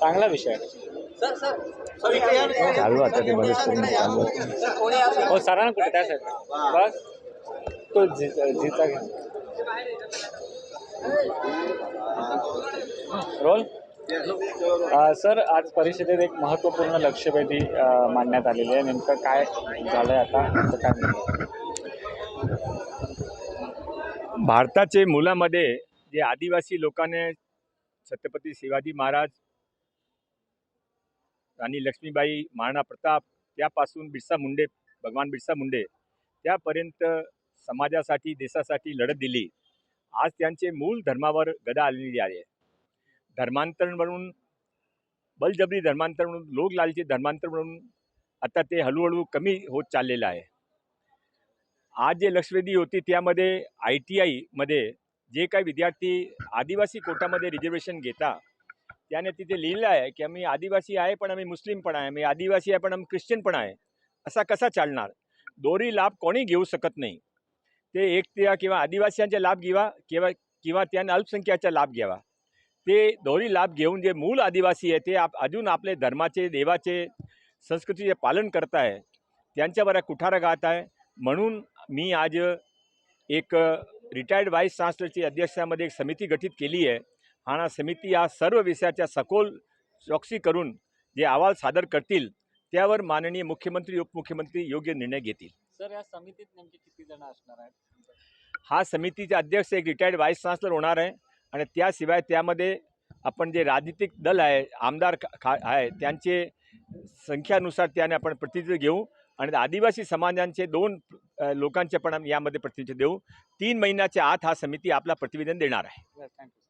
चांगला विषय. चालू आता ते मदत चालू हो सरांना कुठे त्या साईड बस. तो झिचा झिचा घ्या रोल? सर आज परिषदेत एक महत्त्वपूर्ण लक्षवेधी मांडण्यात आलेली आहे. नेमकं काय झालंय आता? काय भारताचे मुलामध्ये जे आदिवासी लोकांनी छत्रपती शिवाजी महाराज राणी लक्ष्मीबाई महाराणा प्रताप त्यापासून बिरसा मुंडे भगवान बिरसा मुंडे त्यापर्यंत समाजासाठी देशासाठी लढत दिली. आज त्यांचे मूळ धर्मावर गदा आलेली आहे. धर्मांतरण म्हणून बलजबरी धर्मांतर म्हणून लोकलालचे धर्मांतर म्हणून आता ते हळूहळू कमी होत चाललेलं आहे. आज जे लक्षवेधी होती त्यामध्ये आय टी आयमध्ये जे काही विद्यार्थी आदिवासी कोटामध्ये रिझर्वेशन घेता त्याने तिथे लिहिलं आहे की आम्ही आदिवासी आहे पण आम्ही मुस्लिम पण आहे आम्ही आदिवासी आहे पण आम्ही ख्रिश्चन पण आहे. असा कसा चालणार? दोरी लाभ कोणी घेऊ शकत नाही. ते एक त्या किंवा आदिवासीयांचे लाभ घ्यावा किंवा किंवा त्याने अल्पसंख्याचा लाभ घ्यावा. ते दोरी लाभ घेऊन जे मूळ आदिवासी आहे ते आप अजून आपले धर्माचे देवाचे संस्कृतीचे पालन करत आहे त्यांच्यावर कुठारा गात आहे म्हणून मी आज एक रिटायर्ड व्हाईस चान्सलरची अध्यक्षामध्ये एक समिती गठीत केली आहे. आणि समिती या सर्व विषयाच्या सखोल चौकशी करून जे अहवाल सादर करतील त्यावर माननीय मुख्यमंत्री उपमुख्यमंत्री योग्य निर्णय घेतील. सर या समितीत नेमके किती जण असणार आहेत? हा समितीचे अध्यक्ष एक रिटायर्ड व्हाईस चान्सलर होणार आहे आणि त्याशिवाय त्यामध्ये आपण जे राजनीतिक दल आहे आमदार खा आहे त्यांचे संख्यानुसार त्याने आपण प्रतिनिधित्व घेऊ आणि आदिवासी समाजांचे दोन लोकांचे पण यामध्ये प्रतिनिधित्व देऊ. तीन महिन्याच्या आत हा समिती आपला प्रतिवेदन देणार आहे. थँक्यू